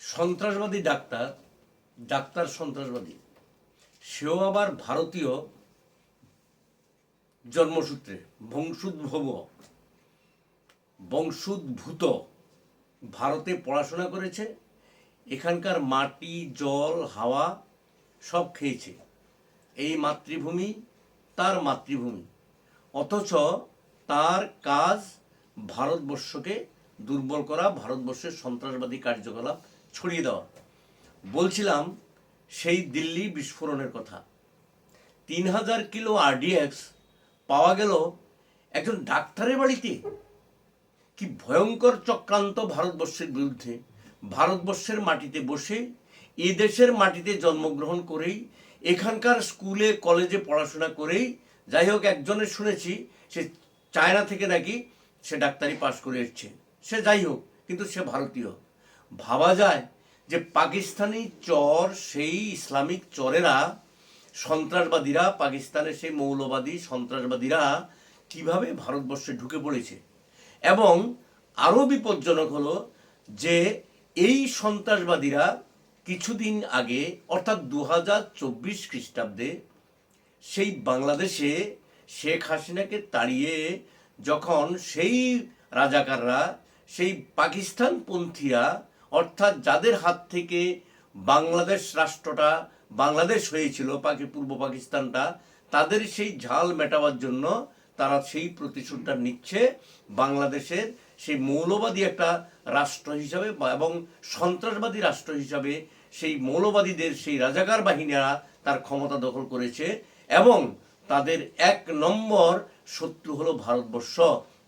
সন্ত্রাসবাদী doctor doctor সন্ত্রাসবাদী। সেও আবার ভারতীয় জন্মসূত্রে, বংশোদ্ভব, বংশোদ্ভূত। ভারতে পড়াশোনা করেছে, এখানকার মাটি, জল, হাওয়া সব খেয়েছে। এই মাতৃভূমি তার মাতৃভূমি। অথচ তার কাজ ভারতবর্ষকে দুর্বল করা, ভারতবর্ষের সন্ত্রাসবাদী কার্যকলাপ ছড়িয়ে দেওয়া বলছিলাম, সেই দিল্লি বিস্ফোরণের কথা। তিন হাজার কিলো আরডিএক্স পাওয়া গেল একজন ডাক্তারের বাড়িতে। কি ভয়ঙ্কর চক্রান্ত ভারতবর্ষের বিরুদ্ধে। ভারতবর্ষের মাটিতে বসে, এ দেশের মাটিতে জন্মগ্রহণ করেই, এখানকার স্কুলে, কলেজে পড়াশোনা করেই, যাই হোক একজনের শুনেছি, সে চায়না থেকে নাকি সে ডাক্তারি পাশ করে এসছে। সে যাই হোক, কিন্তু সে ভারতীয়। ভাবা যায় যে পাকিস্তানি চর সেই ইসলামিক চরেরা, সন্ত্রাসবাদীরা, পাকিস্তানের সেই মৌলবাদী সন্ত্রাসবাদীরা কীভাবে ভারতবর্ষে ঢুকে পড়েছে। এবং আরও বিপজ্জনক হলো যে এই সন্ত্রাসবাদীরা কিছুদিন আগে, অর্থাৎ দু হাজার চব্বিশ খ্রিস্টাব্দে, সেই বাংলাদেশে শেখ হাসিনাকে তাড়িয়ে যখন সেই রাজাকাররা, সেই পাকিস্তানপন্থীরা অর্থাৎ যাদের হাত থেকে বাংলাদেশ রাষ্ট্রটা, বাংলাদেশ হয়েছিল, পাকি, পূর্ব পাকিস্তানটা, তাদের সেই ঝাল মেটাবার জন্য তারা সেই প্রতিশোধটা নিচ্ছে বাংলাদেশের সেই মৌলবাদী একটা রাষ্ট্র হিসাবে এবং সন্ত্রাসবাদী রাষ্ট্র হিসাবে সেই মৌলবাদীদের, সেই রাজাকার বাহিনীরা তার ক্ষমতা দখল করেছে এবং তাদের এক নম্বর শত্রু হলো ভারতবর্ষ।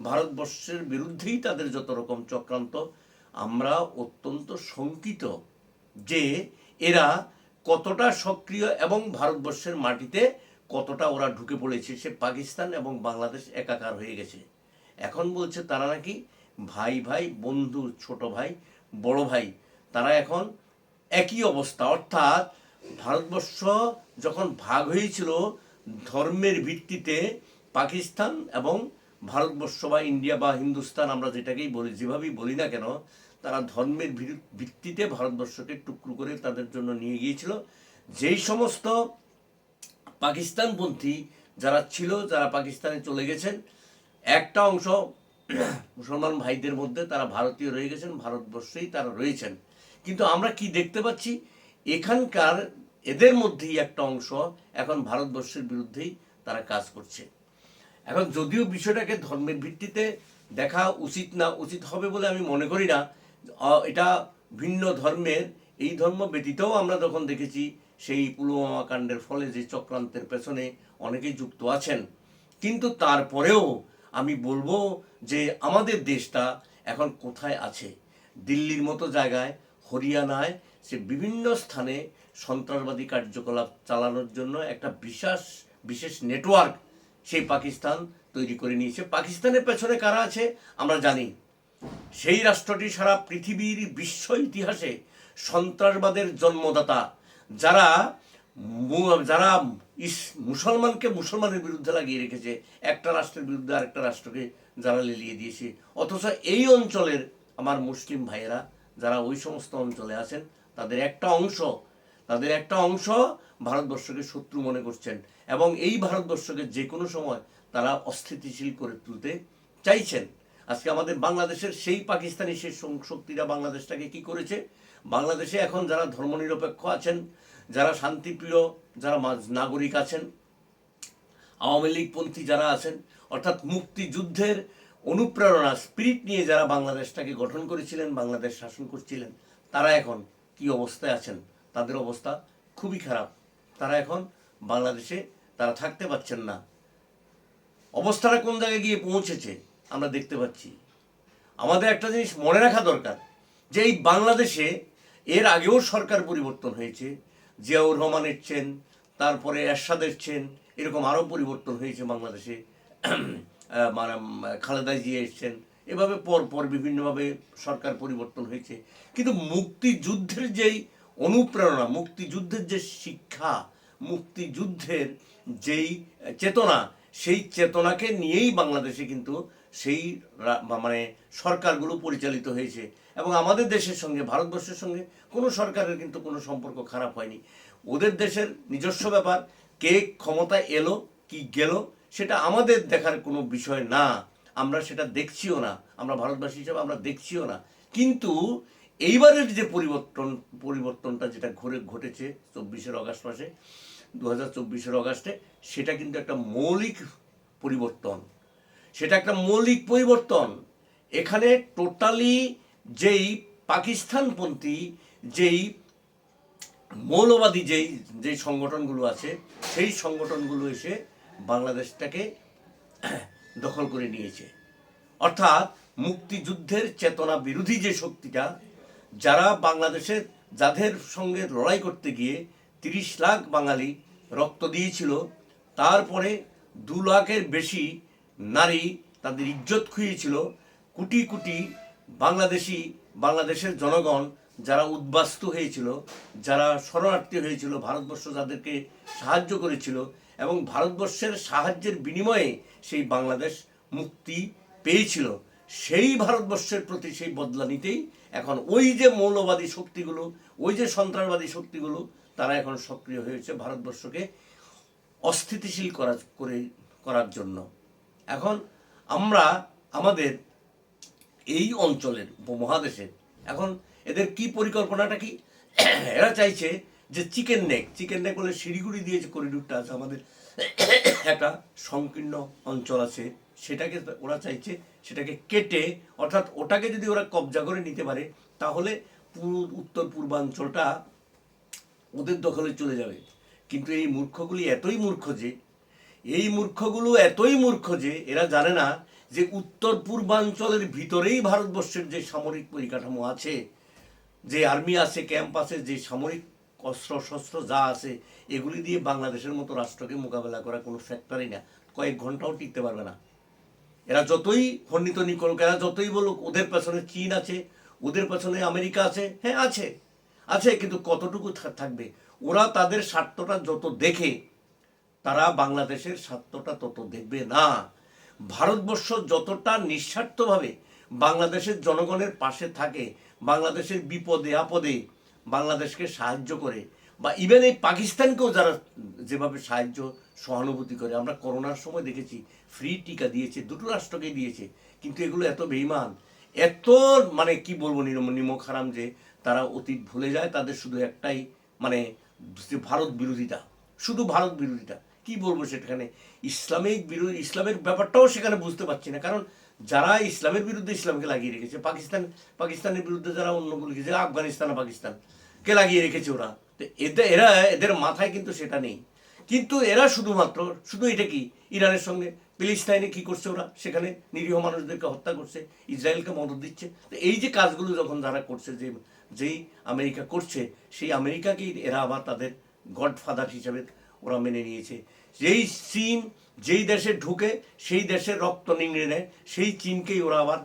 ভারতবর্ষের বিরুদ্ধেই তাদের যত রকম চক্রান্ত আমরা অত্যন্ত শঙ্কিত যে এরা কতটা সক্রিয় এবং ভারতবর্ষের মাটিতে কতটা ওরা ঢুকে পড়েছে। সে পাকিস্তান এবং বাংলাদেশ একাকার হয়ে গেছে। এখন বলছে তারা নাকি ভাই ভাই, বন্ধু, ছোট ভাই, বড় ভাই, তারা এখন একই অবস্থা। অর্থাৎ ভারতবর্ষ যখন ভাগ হয়েছিল, ধর্মের ভিত্তিতে পাকিস্তান এবং ভারতবর্ষ বা ইন্ডিয়া বা হিন্দুস্তান আমরা যেটাকেই বলি, যেভাবেই বলি না কেন তারা ধর্মের ভিত্তিতে ভারতবর্ষকে টুকরো করে তাদের জন্য নিয়ে গিয়েছিল। যেই সমস্ত পাকিস্তানপন্থী যারা ছিল, যারা পাকিস্তানে চলে গেছেন, একটা অংশ মুসলমান ভাইদের মধ্যে তারা ভারতীয় রয়ে গেছেন, ভারতবর্ষেই তারা রয়েছেন। কিন্তু আমরা কি দেখতে পাচ্ছি? এখানকার এদের মধ্যেই একটা অংশ এখন ভারতবর্ষের বিরুদ্ধেই তারা কাজ করছে। এখন যদিও বিষয়টাকে ধর্মের ভিত্তিতে দেখা উচিত না উচিত হবে বলে আমি মনে করি না এটা ভিন্ন ধর্মের, এই ধর্ম ব্যতীতও আমরা যখন দেখেছি সেই পুলওয়ামা কাণ্ডের ফলে যে চক্রান্তের পেছনে অনেকেই যুক্ত আছেন। কিন্তু তারপরেও আমি বলব যে আমাদের দেশটা এখন কোথায় আছে? দিল্লির মতো জায়গায়, হরিয়ানায় সে বিভিন্ন স্থানে সন্ত্রাসবাদী কার্যকলাপ চালানোর জন্য একটা বিশেষ বিশেষ নেটওয়ার্ক সেই পাকিস্তান তৈরি করে নিয়েছে। পাকিস্তানের পেছনে কারা আছে আমরা জানি। সেই রাষ্ট্রটি সারা পৃথিবীর বিশ্ব ইতিহাসে সন্ত্রাসবাদের জন্মদাতা, যারা যারা ইস, মুসলমানকে মুসলমানের বিরুদ্ধে লাগিয়ে রেখেছে, একটা রাষ্ট্রের বিরুদ্ধে আরেকটা রাষ্ট্রকে যারা লেলিয়ে দিয়েছে। অথচ এই অঞ্চলের আমার মুসলিম ভাইয়েরা, যারা ওই সমস্ত অঞ্চলে আছেন, তাদের একটা অংশ, তাদের একটা অংশ ভারতবর্ষকে শত্রু মনে করছেন এবং এই ভারতবর্ষকে যে কোনো সময় তারা অস্থিতিশীল করে তুলতে চাইছেন। আজকে আমাদের বাংলাদেশের সেই পাকিস্তানি সেই শক্তিরা বাংলাদেশটাকে কি করেছে? বাংলাদেশে এখন যারা ধর্মনিরপেক্ষ আছেন, যারা শান্তিপ্রিয়, যারা নাগরিক আছেন, আওয়ামী লীগপন্থী যারা আছেন, অর্থাৎ মুক্তিযুদ্ধের অনুপ্রেরণা স্পিরিট নিয়ে যারা বাংলাদেশটাকে গঠন করেছিলেন, বাংলাদেশ শাসন করছিলেন, তারা এখন কি অবস্থায় আছেন? তাদের অবস্থা খুবই খারাপ। তারা এখন বাংলাদেশে তারা থাকতে পারছেন না। অবস্থাটা কোন জায়গায় গিয়ে পৌঁছেছে? আমরা দেখতে পাচ্ছি। আমাদের একটা জিনিস মনে রাখা দরকার, যে এই বাংলাদেশে এর আগেও সরকার পরিবর্তন হয়েছে। জিয়াউর রহমান এসছেন, তারপরে এরশাদ এসছেন, এরকম আরও পরিবর্তন হয়েছে বাংলাদেশে। মানে খালেদা জিয়া এসছেন, এভাবে পর পর বিভিন্নভাবে সরকার পরিবর্তন হয়েছে। কিন্তু মুক্তিযুদ্ধের যেই অনুপ্রেরণা, মুক্তিযুদ্ধের যে শিক্ষা, মুক্তিযুদ্ধের যেই চেতনা, সেই চেতনাকে নিয়েই বাংলাদেশে কিন্তু সেই মানে সরকারগুলো পরিচালিত হয়েছে। এবং আমাদের দেশের সঙ্গে, ভারতবর্ষের সঙ্গে কোনো সরকারের কিন্তু কোনো সম্পর্ক খারাপ হয়নি। ওদের দেশের নিজস্ব ব্যাপার, কে ক্ষমতা এলো, কি গেল, সেটা আমাদের দেখার কোনো বিষয় না। আমরা সেটা দেখছিও না। আমরা ভারতবাসী হিসাবে আমরা দেখছিও না। কিন্তু এইবারের যে পরিবর্তন, পরিবর্তনটা যেটা ঘরে, ঘটেছে চব্বিশের অগাস্ট মাসে দু হাজার চব্বিশের অগাস্টে, সেটা কিন্তু একটা মৌলিক পরিবর্তন। সেটা একটা মৌলিক পরিবর্তন। এখানে টোটালি যেই পাকিস্তানপন্থী, যেই মৌলবাদী যেই যেই সংগঠনগুলো আছে, সেই সংগঠনগুলো এসে বাংলাদেশটাকে দখল করে নিয়েছে। অর্থাৎ মুক্তিযুদ্ধের চেতনা বিরোধী যে শক্তিটা, যারা বাংলাদেশের যাদের সঙ্গে লড়াই করতে গিয়ে তিরিশ লাখ বাঙালি রক্ত দিয়েছিল, তারপরে দু লাখের বেশি নারী তাদের ইজ্জত খুইয়েছিল কোটি কোটি বাংলাদেশি, বাংলাদেশের জনগণ যারা উদ্বাস্তু হয়েছিল, যারা শরণার্থী হয়েছিল, ভারতবর্ষ যাদেরকে সাহায্য করেছিল এবং ভারতবর্ষের সাহায্যের বিনিময়ে সেই বাংলাদেশ মুক্তি পেয়েছিল। সেই ভারতবর্ষের প্রতি সেই বদলা নিতেই এখন ওই যে মৌলবাদী শক্তিগুলো, ওই যে সন্ত্রাসবাদী শক্তিগুলো, তারা এখন সক্রিয় হয়েছে ভারতবর্ষকে অস্থিতিশীল করা, করে, করার জন্য। এখন আমরা আমাদের এই অঞ্চলের উপমহাদেশের, এখন এদের কি পরিকল্পনাটা কি? এরা চাইছে যে চিকেন নেক চিকেন নেক বলে শিলিগুড়ি দিয়ে যে করিডোরটা আছে, আমাদের একটা সংকীর্ণ অঞ্চল আছে, সেটাকে ওরা চাইছে সেটাকে কেটে, অর্থাৎ ওটাকে যদি ওরা কবজা করে নিতে পারে, তাহলে উত্তর পূর্বাঞ্চলটা ওদের দখলে চলে যাবে। কিন্তু এই মূর্খগুলি এতই মূর্খ যে এই মূর্খগুলো এতই মূর্খ যে এরা জানে না যে উত্তর পূর্বাঞ্চলের ভিতরেই ভারতবর্ষের যে সামরিক পরিকাঠামো আছে, যে আর্মি আছে, ক্যাম্প আছে, যে সামরিক অস্ত্র, শস্ত্র যা আছে, এগুলি দিয়ে বাংলাদেশের মতো রাষ্ট্রকে মোকাবেলা করা কোনো ফ্যাক্টরি না। কয়েক ঘন্টাও টিকতে পারবে না। এরা যতই খণ্ডিতনি করুক এরা যতই বলুক, ওদের পেছনে চীন আছে, ওদের পেছনে আমেরিকা আছে হ্যাঁ আছে। আছে, কিন্তু কতটুকু থাকবে? ওরা তাদের স্বার্থটা যত দেখে তারা বাংলাদেশের স্বার্থটা তত দেখবে না। ভারতবর্ষ যতটা নিঃস্বার্থভাবে বাংলাদেশের জনগণের পাশে থাকে, বাংলাদেশের বিপদে, আপদে বাংলাদেশকে সাহায্য করে বা ইভেন এই পাকিস্তানকেও যারা যেভাবে সাহায্য, সহানুভূতি করে, আমরা করোনার সময় দেখেছি ফ্রি টিকা দিয়েছে, দুটো রাষ্ট্রকে দিয়েছে, কিন্তু এগুলো এত বেইমান এত মানে কি বলব নিম নিমক হারাম যে তারা অতীত ভুলে যায়, তাদের শুধু একটাই মানে ভারত বিরোধিতা শুধু ভারত বিরোধিতা কি বলব সেখানে? ইসলামিক বিরোধী, ইসলামের ব্যাপারটাও সেখানে বুঝতে পারছি না। কারণ যারা ইসলামের বিরুদ্ধে ইসলামকে লাগিয়ে রেখেছে, পাকিস্তান, পাকিস্তানের বিরুদ্ধে যারা অন্যগুলো লিখেছে আফগানিস্তান আর পাকিস্তানকে লাগিয়ে রেখেছে ওরা? তো এদের এরা, এদের মাথায় কিন্তু সেটা নেই। কিন্তু এরা শুধুমাত্র, শুধু এটা কি? ইরানের সঙ্গে প্যালেস্টাইনে কি করছে ওরা? সেখানে নিরীহ মানুষদেরকে হত্যা করছে, ইসরায়েলকে মদত দিচ্ছে। তো এই যে কাজগুলো যখন যারা করছে, যে, যেই আমেরিকা করছে, সেই আমেরিকাকেই এরা আবার তাদের গডফাদার হিসাবে ওরা মেনে নিয়েছে। যেই চীন, যেই দেশে ঢুকে, সেই দেশের রক্ত নিংড়ে নেয়, সেই চীনকেই ওরা আবার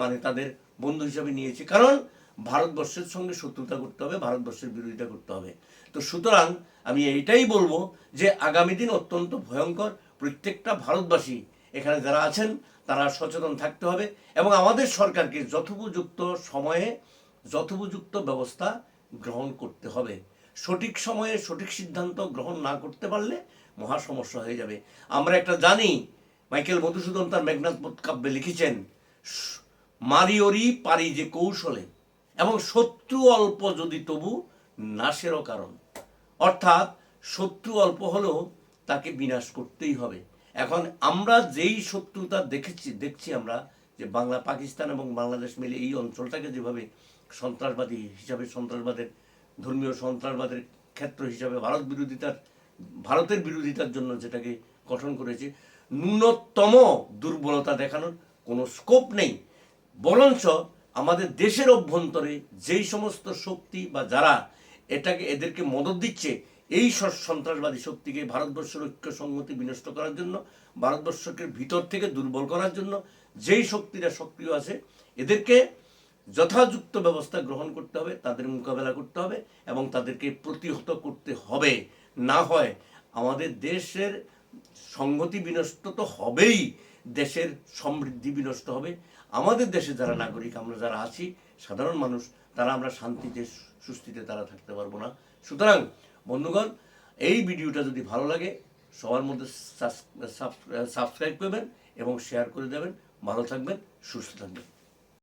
মানে তাদের বন্ধু হিসাবে নিয়েছে। কারণ ভারতবর্ষের সঙ্গে শত্রুতা করতে হবে, ভারতবর্ষের বিরোধিতা করতে হবে। তো সুতরাং আমি এইটাই বলব যে আগামী দিন অত্যন্ত ভয়ঙ্কর প্রত্যেকটা ভারতবাসী এখানে যারা আছেন, তারা সচেতন থাকতে হবে এবং আমাদের সরকারকে যথোপযুক্ত সময়ে যথোপযুক্ত ব্যবস্থা গ্রহণ করতে হবে। সঠিক সময়ে সঠিক সিদ্ধান্ত গ্রহণ না করতে পারলে মহা সমস্যা হয়ে যাবে। আমরা একটা জানি, মাইকেল মধুসূদন তার মেঘনাথ বোধ কাব্যে লিখেছেন "স- মারিওরি পারি যে কৌশলে, এবং শত্রু অল্প যদি তবু নাশেরও কারণ। অর্থাৎ শত্রু অল্প হলেও তাকে বিনাশ করতেই হবে। এখন আমরা যেই শত্রুতা দেখেছি, দেখছি আমরা যে বাংলা, পাকিস্তান এবং বাংলাদেশ মিলে এই অঞ্চলটাকে যেভাবে সন্ত্রাসবাদী হিসাবে সন্ত্রাসবাদের ধর্মীয় সন্ত্রাসবাদের ক্ষেত্র হিসাবে ভারত বিরোধিতার, ভারতের বিরোধিতার জন্য যেটাকে গঠন করেছে, ন্যূনতম দুর্বলতা দেখানোর কোনো স্কোপ নেই। বরঞ্চ আমাদের দেশের অভ্যন্তরে যেই সমস্ত শক্তি বা যারা এটাকে, এদেরকে মদত দিচ্ছে, এই সন্ত্রাসবাদী শক্তিকে ভারতবর্ষের ঐক্য সংহতি বিনষ্ট করার জন্য, ভারতবর্ষকে ভিতর থেকে দুর্বল করার জন্য, যেই শক্তিরা সক্রিয় আছে, এদেরকে যথাযুক্ত ব্যবস্থা গ্রহণ করতে হবে, তাদের মোকাবেলা করতে হবে এবং তাদেরকে প্রতিহত করতে হবে। না হয় আমাদের দেশের সংহতি বিনষ্ট তো হবেই, দেশের সমৃদ্ধি বিনষ্ট হবে। আমাদের দেশে যারা নাগরিক, আমরা যারা আছি, সাধারণ মানুষ, তারা আমরা শান্তিতে, সুস্থিতে তারা থাকতে পারব না। সুতরাং, বন্ধুগণ, এই ভিডিওটা যদি ভালো লাগে, সবার মধ্যে সাবস্ক্রাইব করবেন এবং শেয়ার করে দেবেন। ভালো থাকবেন, সুস্থ থাকবেন।